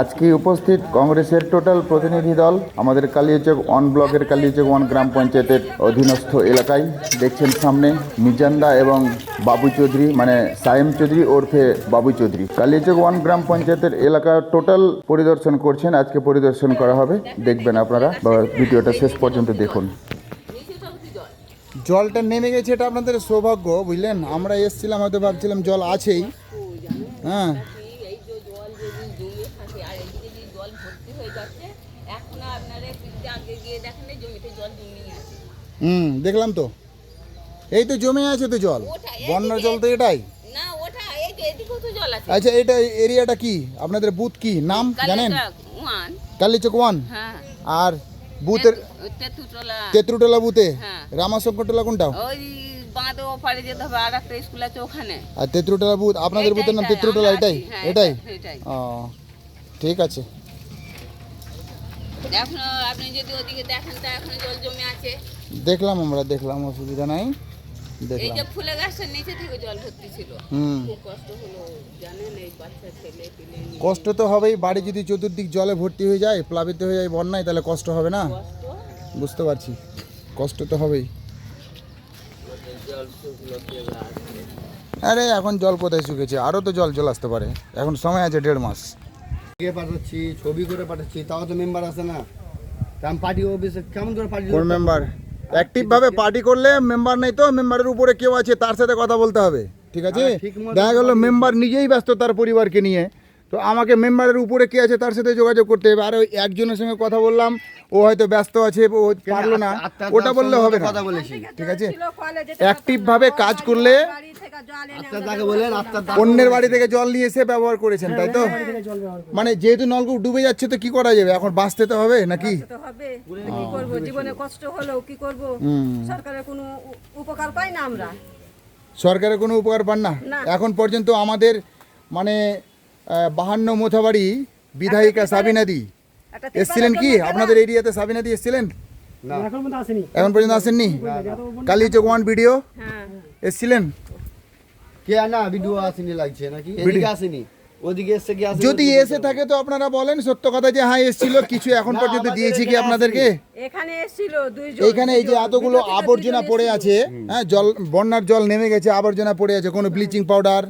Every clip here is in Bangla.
আজকে উপস্থিত কংগ্রেসের টোটাল প্রতিনিধি দল, আমাদের কালিয়াচক ওয়ান ব্লকের কালিয়াচক ওয়ান গ্রাম পঞ্চায়েতের অধীনস্থ এলাকায় দেখছেন সামনে মিজান্দা এবং বাবু চৌধুরী মানে সায়েম চৌধুরী ওরফে বাবু চৌধুরী। কালিয়াচক ওয়ান গ্রাম পঞ্চায়েতের এলাকা টোটাল পরিদর্শন করছেন, আজকে পরিদর্শন করা হবে। দেখবেন আপনারা ভিডিওটা শেষ পর্যন্ত দেখুন। জলটা নেমে গেছে, এটা আপনাদের সৌভাগ্য, বুঝলেন? আমরা এসছিলাম, হয়তো ভাবছিলাম জল আছেই। হ্যাঁ এই যে জল যদি জমে থাকে আর এদিকে যে জল ভর্তি হয়ে যাচ্ছে। এখন আপনারা একটু আগে গিয়ে দেখেন জমিতে জল জমিয়ে আছে। হুম দেখলাম তো। এই তো জমে আছে তো জল। বন্যার জল তো এটাই। না ওটা এই এদিকেও তো জল আছে। আচ্ছা এটা এরিয়াটা কি? আপনাদের বুথ কি? নাম জানেন? কালীচক ওয়ান? হ্যাঁ। আর বুথের তেত্রুটোলা বুথে? হ্যাঁ। রামাশঙ্করটোলা কোনটা? বাঁধে ওপারে যেতে হবে আর একটা স্কুল আছে ওখানে। আর তেত্রুটোলা বুথ আপনাদের বুথের নাম তেত্রুটোলা হ্যাঁ, এটাই এটাই। ও ঠিক আছে। এখনও আপনি যদি ওদিকে দেখেন তো এখনও জল জমে আছে। দেখলাম আমরা দেখলাম অসুবিধা নাই। এই যে ফুলে নিচে থেকে জল ভর্তি ছিল খুব কষ্ট হলো জানেন এই বাচ্চা ছেলে কষ্ট তো হবেই বাড়ি যদি চতুর্দিক জলে ভর্তি হয়ে যায় প্লাবিত হয়ে যায় বন্যায় তাহলে কষ্ট হবে না? বুঝতে পারছি। কষ্ট তো হবেই। আরে এখন জল কোথায় শুকেছে? আরও তো জল চলে আসতে পারে। এখন সময় আছে দেড় মাস। কে পাঠাচ্ছি ছবি করে পাঠাচ্ছি তাও তো মেম্বার আছে না। আমি পার্টি অফিসে কেমন করে পার্টি কোন মেম্বার অ্যাক্টিভভাবে পার্টি করলে মেম্বার নেই তো মেম্বারের উপরে কেউ আছে তার সাথে কথা বলতে হবে। ঠিক আছে? হ্যাঁ, দেখা গেল মেম্বার নিজেই ব্যস্ত তার পরিবারকে নিয়ে। তো আমাকে মেম্বারের উপরে কে আছে তার সাথে যোগাযোগ করতে হবে। আর ওই একজনের সঙ্গে কথা বললাম ও হয়তো ব্যস্ত আছে ও পারল না। ওটা বললে হবে না। কথা বলেছি। ঠিক আছে? অ্যাক্টিভভাবে কাজ করলে অন্যের বাড়ি থেকে জল নিয়ে এসে ব্যবহার করেছেন তাই তো? মানে যেহেতু নলকূপ ডুবে যাচ্ছে তো কি করা যাবে? এখন বাঁচতে তো হবে নাকি? কি করব? জীবনে কষ্ট হলেও কি করব? সরকারের কোনো উপকার পাই না আমরা। সরকারের কোনো উপকার পান না। এখন পর্যন্ত আমাদের মানে বাহান্ন মোথাবাড়ি বিধায়িকা সাবিনাদি এসছিলেন কি? আপনাদের এরিয়াতে সাবিনাদি এসছিলেন? এখন পর্যন্ত আসেননি? কালী চোখ ওয়ান ভিডিও হ্যাঁ। এসছিলেন? কে না ভিডিও আসেনি লাগছে নাকি? এদিকে আসেনি। ওদিকে এসে কি যদি এসে থাকে তো আপনারা বলেন সত্য কথা যে হ্যাঁ এসছিল কিছু এখন পর্যন্ত দিয়েছি কি আপনাদেরকে? এখানে এসেছিল দুইজন এইখানে এই যে এতগুলো আবর্জনা পড়ে আছে হ্যাঁ জল বন্যার জল নেমে গেছে আবর্জনা পড়ে আছে কোনো ব্লিচিং পাউডার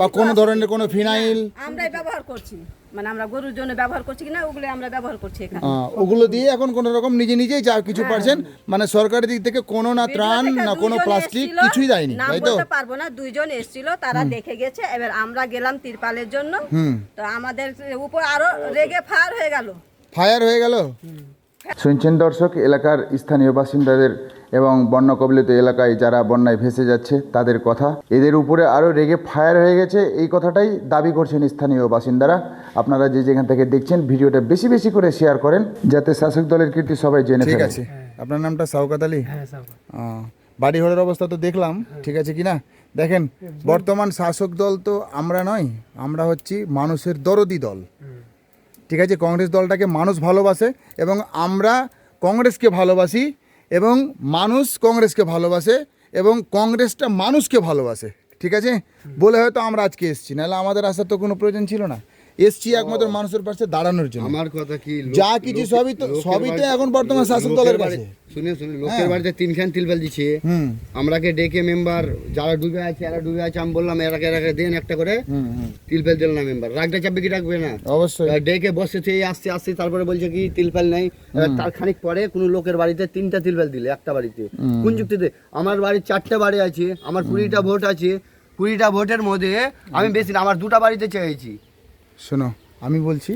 বা কোন কোনো ধরনের কোনো ফিনাইল? আমরাই ব্যবহার করছি। মানে আমরা গরুর জন্য ব্যবহার করছি কিনা ওগুলো আমরা ব্যবহার করছি এখানে। ওগুলো দিয়ে এখন কোনো রকম নিজে নিজেই যা কিছু পারছেন মানে সরকারের দিক থেকে কোনো না ত্রাণ না কোনো দুইজন প্লাস্টিক কিছুই দেয়নি নাম তাই তো? বলতে পারব না দুইজন এসেছিল তারা দেখে গেছে এবার আমরা গেলাম তিরপালের জন্য। হুম। তো আমাদের উপর আরও রেগে ফায়ার হয়ে গেল। ফায়ার হয়ে গেল? শুনছেন দর্শক এলাকার স্থানীয় বাসিন্দাদের এবং বন্যা কবলিত এলাকায় যারা বন্যায় ভেসে যাচ্ছে তাদের কথা। এদের উপরে আরও রেগে ফায়ার হয়ে গেছে এই কথাটাই দাবি করছেন স্থানীয় বাসিন্দারা। আপনারা যে যেখান থেকে দেখছেন ভিডিওটা বেশি বেশি করে শেয়ার করেন যাতে শাসক দলের কীর্তি সবাই জেনে ঠিক আছে। আপনার নামটা সাউকাত আলী? আহ, বাড়ি ঘরের অবস্থা তো দেখলাম ঠিক আছে কি না দেখেন বর্তমান শাসক দল তো আমরা নয় আমরা হচ্ছি মানুষের দরদি দল। ঠিক আছে কংগ্রেস দলটাকে মানুষ ভালোবাসে এবং আমরা কংগ্রেসকে ভালোবাসি এবং মানুষ কংগ্রেসকে ভালোবাসে এবং কংগ্রেসটা মানুষকে ভালোবাসে। ঠিক আছে? বলে হয়তো আমরা আজকে এসেছি, নাহলে আমাদের আসার তো কোনো প্রয়োজন ছিল না। এসছি একমাত্র মানুষের পাশে দাঁড়ানোর জন্য। আমার কথা কি যা কিছু সবই তো সবই তো এখন বর্তমান শাসক দলের কাছে। হ্যাঁ। শুনে শুনে লোকের বাড়িতে তিনখান তিলবেল দিচ্ছে আমরাকে ডেকে মেম্বার যারা ডুবে আছে এরা ডুবে আছে আমি বললাম এরাকে এরাকে দেন একটা করে তিলপেল দিল না মেম্বার। রাগটা চাপবে কি রাখবে না? অবশ্যই। ডেকে বসেছে আসছে আসছে তারপরে বলছে কি তিলপেল নেই। তার খানিক পরে কোনো লোকের বাড়িতে তিনটা তিলপেল দিলে একটা বাড়িতে। কোন যুক্তিতে? আমার বাড়ির চারটা বাড়ি আছে আমার কুড়িটা ভোট আছে। কুড়িটা ভোটের মধ্যে আমি বেশি আমার দুটা বাড়িতে চেয়েছি শোনো আমি বলছি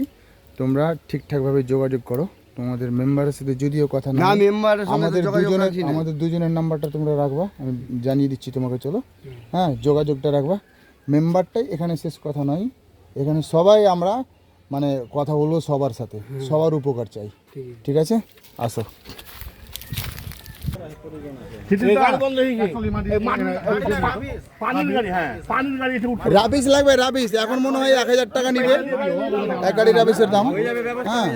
তোমরা ঠিকঠাকভাবে যোগাযোগ করো। তোমাদের মেম্বারের সাথে যদিও কথা না মেম্বারের আমাদের দুজনের আমাদের দুজনের নাম্বারটা তোমরা রাখবা আমি জানিয়ে দিচ্ছি তোমাকে চলো। হ্যাঁ যোগাযোগটা রাখবা। মেম্বারটাই এখানে শেষ কথা নয়। এখানে সবাই আমরা মানে কথা বলব সবার সাথে। সবার উপকার চাই। ঠিক আছে? আসো। রাবিশ লাগবে রাবিশ। এখন মনে হয় এক হাজার টাকা নিবে। এক গাড়ি রাবিশের দাম। হ্যাঁ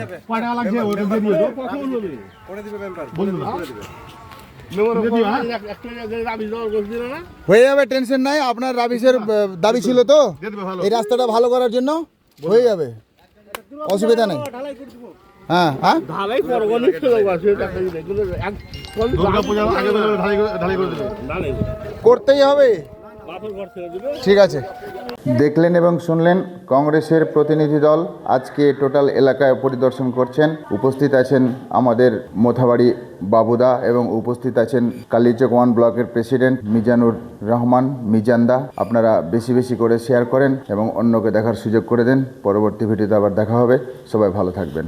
হয়ে। যাবে। টেনশন নাই। আপনার রাবিশের দাবি ছিল তো? এই রাস্তাটা ভালো করার জন্য? হয়ে যাবে। অসুবিধা নেই। হ্যাঁ হ্যাঁ। ঢালাই করতেই হবে? ঠিক আছে। দেখলেন এবং শুনলেন কংগ্রেসের প্রতিনিধি দল আজকে টোটাল এলাকায় পরিদর্শন করছেন। উপস্থিত আছেন আমাদের মোথাবাড়ি বাবুদা এবং উপস্থিত আছেন কালীচক ওয়ান ব্লকের প্রেসিডেন্ট মিজানুর রহমান মিজান্দা। আপনারা বেশি বেশি করে শেয়ার করেন এবং অন্যকে দেখার সুযোগ করে দেন। পরবর্তী ভিডিওতে আবার দেখা হবে। সবাই ভালো থাকবেন।